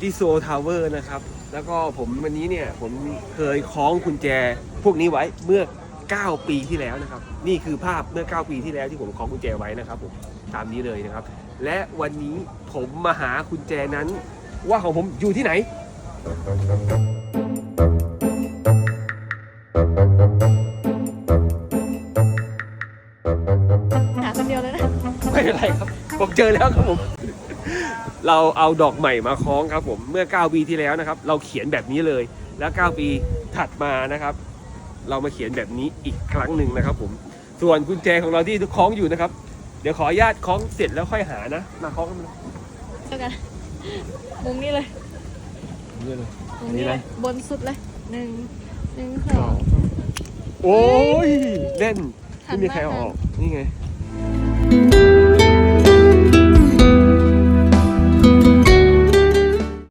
ที่โซทาวเวอร์นะครับ แล้วก็ผมวันนี้เนี่ยผมเคยคล้องกุญแจพวกนี้ไว้เมื่อ 9 ปีที่แล้วนะครับ นี่คือภาพเมื่อ 9 ปีที่แล้วที่ผมคล้องกุญแจไว้นะครับผมตามนี้เลยนะครับ และวันนี้ผมมาหากุญแจนั้น ว่าของผมอยู่ที่ไหนหาคนเดียวเลยนะไม่เป็นไรครับ ผมเจอแล้วครับผม เราเอาดอกใหม่มาคล้องครับผมเมื่อ 9 ปีที่แล้วนะครับ เราเขียนแบบนี้เลย แล้ว 9 ปีถัดมานะครับ เรามาเขียนแบบนี้อีกครั้งหนึ่งนะครับ ผมส่วนกุญแจของเราที่คล้องอยู่นะครับ เดี๋ยวขออนุญาตคล้องเสร็จแล้วค่อยหานะมาคล้องกันเลยเท่ากันมุมนี้เลยนี่เลย มุอัมนนี้นี้อะไรเลยบนสุดเลยหนึ่งหนึ่งสอง โอ้ยเล่นทัไม่นมีใครเอามากอนะอกนี่ไง